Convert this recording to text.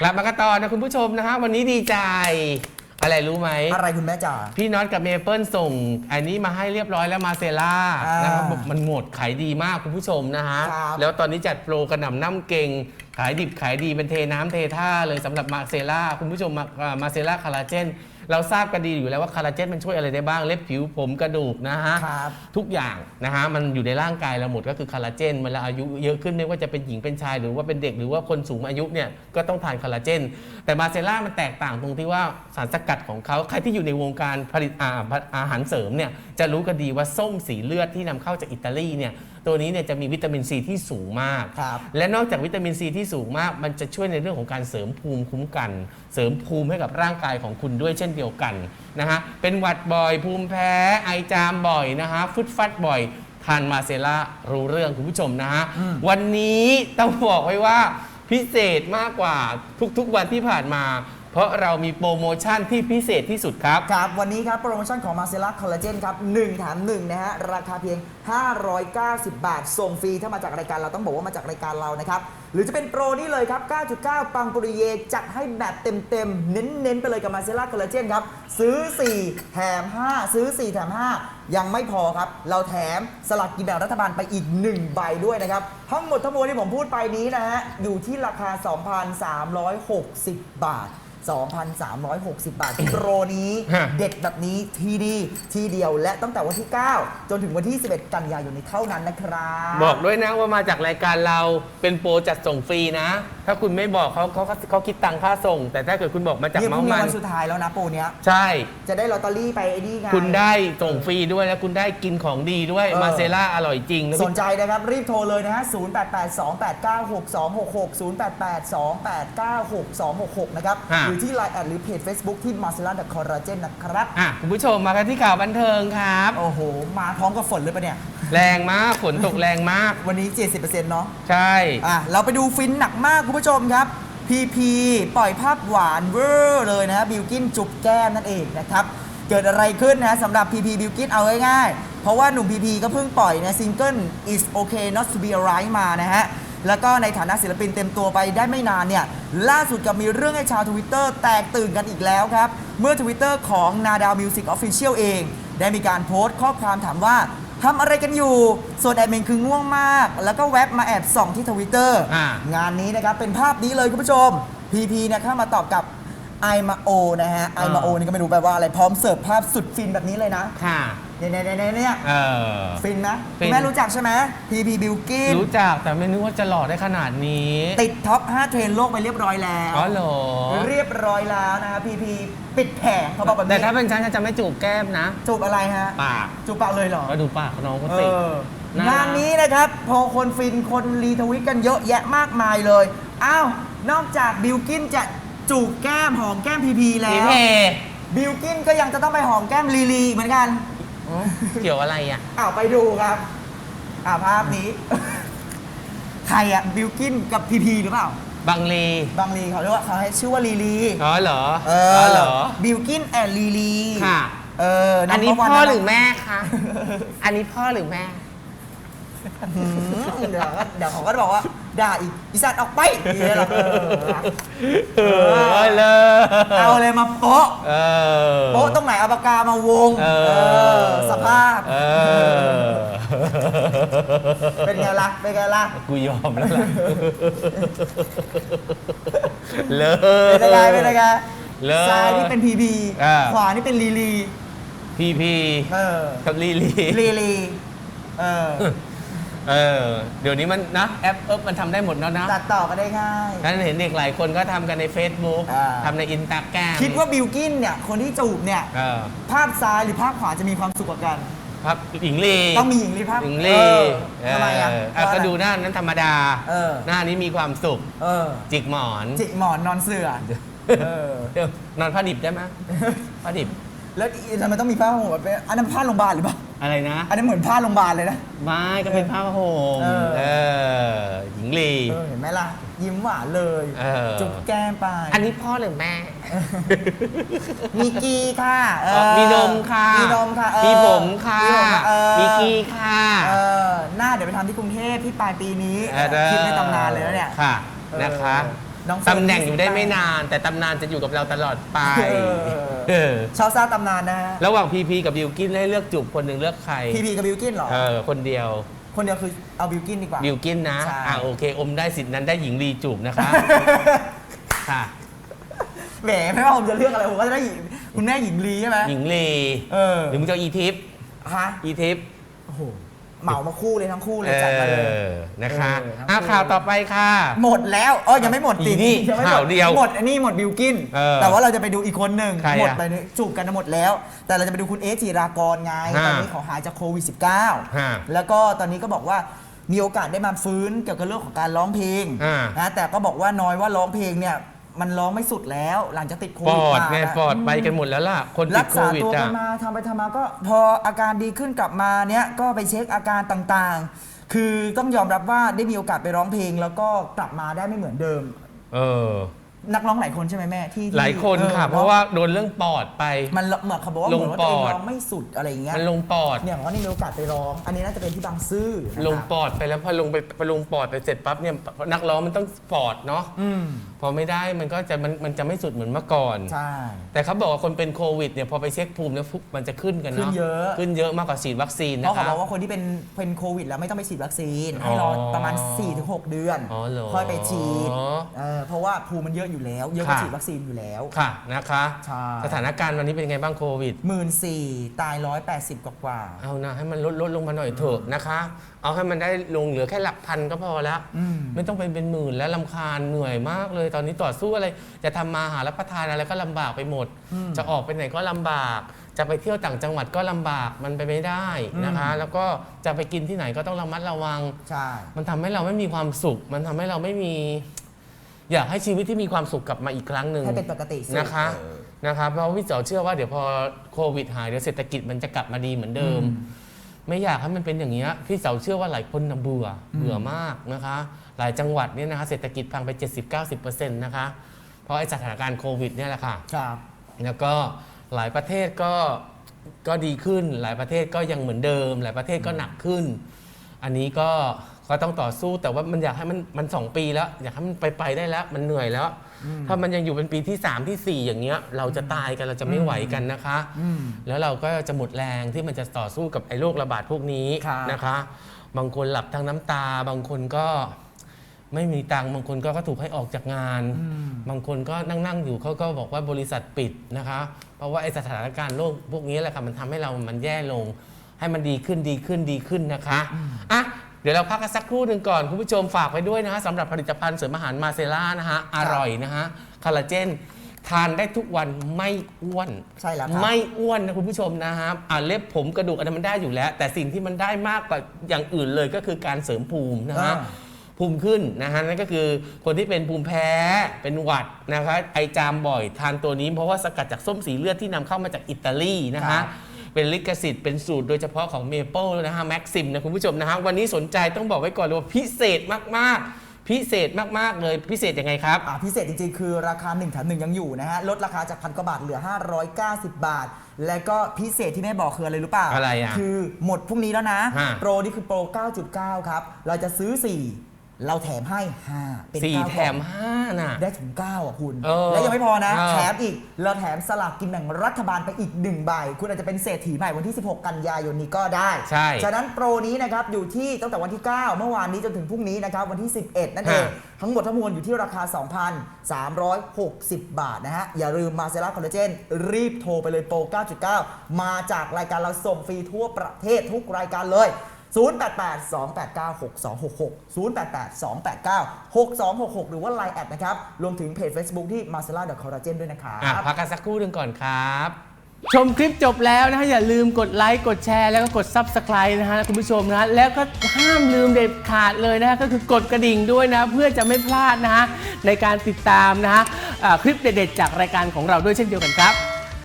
กลับมากันต่อนะคุณผู้ชมนะฮะวันนี้ดีใจ อะไรรู้ไหม อะไรคุณแม่จ๋า พี่น็อตกับเมเปิลส่ง อันนี้มาให้เรียบร้อยแล้วมาเซล่าอ่านนะครับมันหมดขายดีมากคุณผู้ชมนะฮะ ครับแล้วตอนนี้จัดโปรกระหน่ำน้ำเก่ง ขายดิบขายดีเป็นเทน้ำเทท่าเลยสำหรับมาเซล่าคุณผู้ชมมามาเซล่าคาราเจน เราทราบกันดีอยู่แล้วว่าคาราเจนมันช่วยอะไรได้บ้างเล็บผิวผมกระดูกนะฮะครับทุกอย่างนะฮะมันอยู่ในร่างกายเราหมดก็คือคาราเจนเวลาอายุเยอะขึ้นไม่ว่าจะเป็นหญิงเป็นชายหรือว่าเป็นเด็กหรือว่าคนสูงอายุเนี่ยก็ต้องทานคาราเจน แต่มาเซล่ามันแตกต่างตรงที่ว่าสารสกัดของเขาใครที่อยู่ในวงการผลิตอาอาหารเสริมเนี่ยจะรู้กันดีว่าส้มสีเลือดที่นำเข้าจากอิตาลีเนี่ย ตัวนี้เนี่ยจะมีวิตามินซีที่สูงมาก ครับและนอกจากวิตามินซีที่สูงมาก มันจะช่วยในเรื่องของการเสริมภูมิคุ้มกัน เสริมภูมิให้กับร่างกายของคุณด้วยเช่นเดียวกันนะฮะเป็นหวัดบ่อย ภูมิแพ้ไอจามบ่อยนะฮะฟึดฟัดบ่อยทานมาเซล่ารู้เรื่องคุณผู้ชมนะฮะวันนี้ต้องบอกไว้ว่าพิเศษมากกว่าทุกๆวันที่ผ่านมา เพราะเรามีโปรโมชั่นที่พิเศษที่สุดครับ ครับ วันนี้ครับโปรโมชั่นของ m a r c e l l a Collagen ครับ1แถม1นะฮะ ราคาเพียง 590 บาท ส่งฟรี ถ้ามาจากรายการเราต้องบอกว่ามาจากรายการเรานะครับ หรือจะเป็นโปรนี่เลยครับ 9.9 ปังปุริเย จัดให้แบบเต็มๆ เน้นๆ ไปเลยกับ m a r c e l l a Collagen ครับ ซื้อ 4 แถม 5 ซื้อ 4 แถม 5 ยังไม่พอครับ เราแถมสลากกินแบ่งรัฐบาลไปอีก 1 ใบด้วยนะครับ ทั้งหมดทั้งมวลที่ผมพูดไปนี้นะฮะ อยู่ที่ราคา 2,360 บาท 2,360 บาท โปรนี้ฮะเด็ดแบบนี้ทีดีทีเดียวและตั้งแต่วันที่ 9 จนถึงวันที่ 11 กันยายนนี้เท่านั้นนะครับ บอกด้วยนะว่ามาจากรายการเราเป็นโปรจัดส่งฟรีนะ ถ้าคุณไม่บอกเขาเขาเขาคิดตังค่าส่ง แต่ถ้าเกิดคุณบอกมาจากนี่พเมารุ่งส์นี้มันวันสุดท้ายแล้วนะโปรเนี้ยใช่ จะได้ลอตเตอรี่ไปไอ้นี่ไงคุณได้ส่งฟรีด้วยแล้วคุณได้กินของดีด้วยเออ มาเซล่าอร่อยจริงนะสพี่นใจนะครับ รีบโทรเลยนะฮะ 0882896266 0882896266 นะครับ หรือที่ Line แอดหรือเพจ Facebook ที่ Marcella The Collagen นะครับ อะคุณผู้ชมมากันที่ข่าวบันเทิงครับ โอ้โห มาพร้อมกับฝนเลยปะเนี่ย แรงมากฝนตกแรงมาก วันนี้ 70%เนาะ ใช่ อะ เราไปดูฟินหนักมากคุณผู้ชมครับ พีพีปล่อยภาพหวานเวอร์เลยนะบิวกินจุบแก้มนั่นเองนะครับ เกิดอะไรขึ้นนะสำหรับ พีพีบิวกินเอาง่ายๆ เพราะว่าหนุ่มพีพีก็เพิ่งปล่อยนะซิงเกิล is okay not to be alright มานะฮะ แล้วก็ในฐานะศิลปินเต็มตัวไปได้ไม่นานเนี่ย ล่าสุดกับมีเรื่องให้ชาวทวิตเตอร์แตกตื่นกันอีกแล้วครับ เมื่อทวิตเตอร์ของนาดาวมิวสิกออฟฟิเชียลเอง ได้มีการโพสต์ข้อความถามว่าทำอะไรกันอยู่ ส่วนแอดมินคือง่วงมาก แล้วก็แว็บมาแอบส่องที่ทวิตเตอร์อ่างานนี้นะครับเป็นภาพนี้เลยคุณผู้ชมพีพีเนี่ยเข้ามาตอบกับ ไอมาโอนะฮะไอมาโอนี่ก็ไม่รู้แปลว่าอะไรพร้อมเสิร์ฟภาพสุดฟินแบบนี้เลยนะค่ะเนี่ยเนี่ยเนี่ยเนี่ยเออ ฟินนะฟินคุณแม่รู้จักใช่ไหมพีพีบิลกินรู้จักแต่ไม่นึกว่าจะหล่อได้ขนาดนี้ติดท็อป 5 เทรนด์โลกไปเรียบร้อยแล้ว อ๋อเหรอเรียบร้อยแล้วนะครับพีพีปิดแผงเขาบอกแบบแต่นี้ถ้าเป็นฉันฉันจะไม่จูบแก้มนะ จูบอะไรฮะปากจูบปากเลยเหรอ ก็ดูปากน้องเขาเอสิอน่ารัก งานนี้นะครับ พอคนฟินคนรีทวิตกันเยอะแยะมากมายเลย อ้าว นอกจากบิลกินจะ จูบแก้มหอมแก้มพีพีแล้พีวเพบิลกินก็ยังจะต้องไปหอมแก้มลีลีเหมือนกันอ๋อเกี่ยวอะไรอะอ้าวไปดูครับอ่าภาพนี้ ใครอะบิลกินกับพีพีหรือเปล่า บังเลบางลีเขาเรียกว่าเขาให้ชื่อว่าลีลีอ๋อเหรอเออ๋อเหรอ บิลกินแอนลีลีค่ะ เอออันนี้ number one พ่อนะหรือแม่คะ อันนี้พ่อหรือแม่หืมเดี๋ยวก็เดี๋ยวเขาก็จะบอกว่า ด่าอีกอีสัตว์ออกไปอย่างเงี้ยเหรอเออ เออเลย เอาเลยมาโป๊ะ เออโป๊ะตรงไหนเอาปากกามาวงเอเอออสภาพ เออเป็นไงล่ะ เป็นไงล่ะ กูยอมแล้วล่ะเลิเป็นไงเป็นไงเลิศซ้ายนี่เป็นพีบีอ่า ขวานี่เป็นลีลี พีพีเออ กับลีลี ลีลี เออ เออ เดี๋ยวนี้มันนะแอปเอิบมันทำได้หมดแล้วนะตัดต่อก็ได้ง่ายฉันเห็นเด็กหลายคนก็ทำกันใน Facebook อ่า ทำในอินสตาแกรมคิดว่าบิลกินเนี่ยคนที่จูบเนี่ยเออภาพซ้ายหรือภาพขวาจะมีความสุขกว่ากัน ครับหญิงลีต้องมีหญิงลีภาพหญิงเอลีอทำไมอะเอออะก็ดูหน้านั้นธรรมดา เออ หน้านี้มีความสุข เออ จิกหมอนจิกหมอนนอนเสื่อเออ เดี๋ยวนอนผ้าดิบได้ไหมผ้าดิบ แล้วทำไมต้องมีผ้าห่มแบบเป็นอันนั้นผ้าโรงพยาบาลหรือเปล่า อะไรนะ อันนั้นเหมือนผ้าโรงพยาบาลเลยนะ ไม่ก็เป็นผ้าห่มเออ เออหญิงลี เออเห็นไหมล่ะ ยิ้มหวานเลยเออ จุ๊บแก้มไปอันนี้พ่อหรือแม่ มีกีค่ะเออมีนมค่ะมีนมค่ะเออมีผมค่ะมีผมเออมีกีค่ะ เออหน้าเดี๋ยวไปทำที่กรุงเทพที่ปลายปีนี้เออคิดในตำนานเลยแล้วเนี่ย ค่ะ เออนะคะน น้องเฟิร์นตำแหน่งอยู่ได้28ไม่นาน แต่ตำนานจะอยู่กับเราตลอดไปเออ เออชาวซาตำนานนะฮะระหว่างพีพีกับบิวกินให้เลือกจูบคนหนึ่งเลือกใครพีพีกับบิวกินเหรอ เออคนเดียว คนเดียวคือเอาบิวกินดีกว่า บิวกินนะใช่ อ่าโอเค อมได้สิทธิ์นั้นได้หญิงลีจูบนะคะ ค่ะ แหมไม่ว่าผมจะเลือกอะไรผมก็จะได้หญิงคุณแม่หญิงลีใช่ไหมหญิงลีเออหรือมึงจะเอาอีทิปฮะอีทิปโอ้โห เหมามาคู่เลยทั้งคู่เลยเอจัดมาเลยอนะคะเออครับ อะข่าวต่อไปค่ะ หมดแล้วเออยังไม่หมดติอีนี่ยังไม่หมข่าวเดียวหมดอันนี้หมดบิวกิน เออแต่ว่าเราจะไปดูอีกคนหนึ่งใครอะหมดไปเนี่ยจูบกันหมดแล้ว แต่เราจะไปดูคุณเอสจีรากรไงฮะตอนนี้เขาหายจากโควิด ฮะ -19 แล้วก็ตอนนี้ก็บอกว่ามีโอกาสได้มาฟื้นเกี่ยวกับเรื่องของการร้องเพลงอ่านะแต่ก็บอกว่าน้อยว่าร้องเพลงเนี่ย มันร้องไม่สุดแล้ว หลังจากติดโคปวิดอดมาไงนะปอดไปกันหมดแล้วล่ะ คนติรัดกโคษาวิดตัวกัอะนมาทำไปทำมาก็พออาการดีขึ้นกลับมาเนี้ยก็ไปเช็คอาการต่างๆ คือต้องยอมรับว่าได้มีโอกาสไปร้องเพลง แล้วก็กลับมาได้ไม่เหมือนเดิม เออ นักร้องหลายคนใช่ไหมแม่ที่ที่หลายคนออค่ะเพราะว่าโดนเรื่องปอดไป มันเหมือนเขาบอกว่าลเหงมือนว่าตัวเองปอด ร้องไม่สุดอะไรอย่างเงี้ยมันลงปอด เนี่ยผมว่านี่มีโอกาสไปร้อง อันนี้น่าจะเป็นที่บางซื่อนะครับลงปอดไปแล้วพอลงไปพอลงปอดไปเสร็จปั๊บเนี่ยนักร้องมันต้องปอดเนาะอืมพอไม่ได้มันก็จะมันมันจะไม่สุดเหมือนเมื่อก่อน ใช่ แต่เขาบอกว่าคนเป็นโควิดเนี่ยพอไปเช็คภูมิแล้วฟุบมันจะขึ้นกันขึ้เนาะนเยอะ ขึ้นเยอะมากกว่าฉีดวัคซีนเพนะราะเขาคะ บอกว่าคนที่เป็นเป็นโควิด แล้วไม่ต้องไปฉีดวัคซีนให้รอประมาณ 4-6 เดือน อ๋อเหรอค่อยไปฉีดอ๋อเออเพราะว่าภูมิมันเยอะอยู่แล้ว เยอะกว่าค่ะ ฉีดวัคซีนอยู่แล้วค่ะนะคะ ใช่สถานการณ์วันนี้เป็นไงบ้างโควิด หมื่นสี่ตายร้อยแปดสิบกว่า เอานะให้มันลดลดลงมาหน่อยเถอะนะคะ เอาให้มันได้ลงเหลือแค่หลักพันก็พอแล้ว อืม ไม่ต้องไปเป็นหมื่นแล้วลำคาญเหนื่อยมากเลย ตอนนี้ต่อสู้อะไร จะทำมาหารับประทานอะไรก็ลำบากไปหมด จะออกไปไหนก็ลำบาก จะไปเที่ยวต่างจังหวัดก็ลำบากมันไปไม่ได้นะคะ แล้วก็จะไปกินที่ไหนก็ต้องระมัดระวังๆใช่ มันทำให้เราไม่มีความสุข มันทำให้เราไม่มี อยากให้ชีวิตที่มีความสุขกลับมาอีกครั้งหนึ่งให้เป็นปกติสุดนะคะเออนะคะเพราะว่าพี่เจ๋อเชื่อว่าเดี๋ยวพอโควิดหายเดี๋ยวเศรษฐกิจมันจะกลับมาดีเหมือนเดิม ไม่อยากให้มันเป็นอย่างนี้ยพี่เสาเชื่อว่าหลายคนน่ะเบื่ออเบื่อมากนะคะ หลายจังหวัดเนี่ยนะคะเศรษฐกิจพังไป 70-90%นะคะเพราะไอ้สถานการณ์โควิดเนี่ยแหละค่ะ ครับ แล้วก็หลายประเทศก็ก็ดีขึ้น หลายประเทศก็ยังเหมือนเดิม หลายประเทศก็หนักขึ้น อันนี้ก็ ก็ต้องต่อสู้แต่ว่ามันอยากให้มันมันสองปีแล้ว อยากให้มันไปไปได้แล้ว มันเหนื่อยแล้ว ถ้ามันยังอยู่เป็นปีที่ 3 ที่ 4 อย่างเงี้ย เราจะตายกันเราจะไม่ไหวกันนะคะอืมแล้วเราก็จะหมดแรงที่มันจะต่อสู้กับไอ้โรคระบาดพวกนี้ครับนะคะ บางคนหลับทั้งน้ำตา บางคนก็ไม่มีตังค์บางคนก็ก็ถูกให้ออกจากงาน บางคนก็นั่งนั่งๆอยู่เขาก็บอกว่าบริษัทปิดนะคะ เพราะว่าไอ้สถานการณ์โรคพวกนี้แหละค่ะมันทำให้เรามันแย่ลง ให้มันดีขึ้นดีขึ้นดีขึ้นนะคะอะ เดี๋ยวเราพักกันสักครู่หนึ่งก่อน คุณผู้ชมฝากไว้ด้วยนะฮะสำหรับผลิตภัณฑ์เสริมอาหารมาเซล่านะฮะอร่อยนะฮะคอลลาเจนทานได้ทุกวันไม่อ้วนใช่แล้วครับ ไม่อ้วนนะคุณผู้ชมนะครับอ่าเล็บผมกระดูกอันนั้นมันได้อยู่แล้ว แต่สิ่งที่มันได้มากกว่าอย่างอื่นเลยก็คือการเสริมภูมินะฮะ อ่า ภูมิขึ้นนะฮะนั่นก็คือคนที่เป็นภูมิแพ้เป็นหวัดนะคะไอจามบ่อยทานตัวนี้เพราะว่าสกัดจากส้มสีเลือดที่นำเข้ามาจากอิตาลีนะครัฮะบ เป็นลิขสิทธิ์เป็นสูตรโดยเฉพาะของเมเปิลนะฮะแม็กซิมนะคุณผู้ชมนะฮะวันนี้สนใจต้องบอกไว้ก่อนเลยว่าพิเศษมากๆ พิเศษมากๆเลยพิเศษยังไงครับ อ่าพิเศษจริงๆ คือราคา1แถม1ยังอยู่นะฮะ ลดราคาจากพันกว่าบาทเหลือ 590 บาท และก็พิเศษที่แม่บอกคืออะไรรู้เปล่าอะไรอะคือหมดพรุ่งนี้แล้วนะ ฮะโปรนี่คือโปร 9.9 ครับ เราจะซื้อ 4 เราแถมให้ 5 เป็นสี่เก้าแถมกล่องห้าน่ะ ได้ถึง9อะคุณ เออและยังไม่พอนะ เออ แถมอีก เราแถมสลากกินแบ่งรัฐบาลไปอีก1ใบ คุณอาจจะเป็นเศรษฐีใหม่วันที่ 16 กันยายนนี้ก็ได้ ใช่ ฉะนั้นโปรนี้นะครับอยู่ที่ตั้งแต่วันที่ 9 เมื่อวานนี้จนถึงพรุ่งนี้นะครับวันที่ 11 นั่นเองฮะทั้งหมดทั้งมวลอยู่ที่ราคา 2,360 บาทนะฮะ อย่าลืมมาเซราคอลลาเจนรีบโทรไปเลยโปร 9.9 มาจากรายการเราส่งฟรีทั่วประเทศทุกรายการเลย 088-289-6266 088-289-6266 หรือว่า Line แอดนะครับ รวมถึงเพจ Facebook ที่ m a r c e l a c o l l a g e n ด้วยนะครับอะพักกันสักครู่หนึ่งก่อนครับ ชมคลิปจบแล้วนะฮะ อย่าลืมกดไลค์กดแชร์แล้วก็กด Subscribe นะฮะคุณผู้ชมนะฮะแล้วก็ห้ามลืมเด็ดขาดเลยนะฮะก็คือกดกระดิ่งด้วยนะ เพื่อจะไม่พลาดนะฮะในการติดตามนะฮะอ่าคลิปเด็ดๆจากรายการของเราด้วยเช่นเดียวกันครับ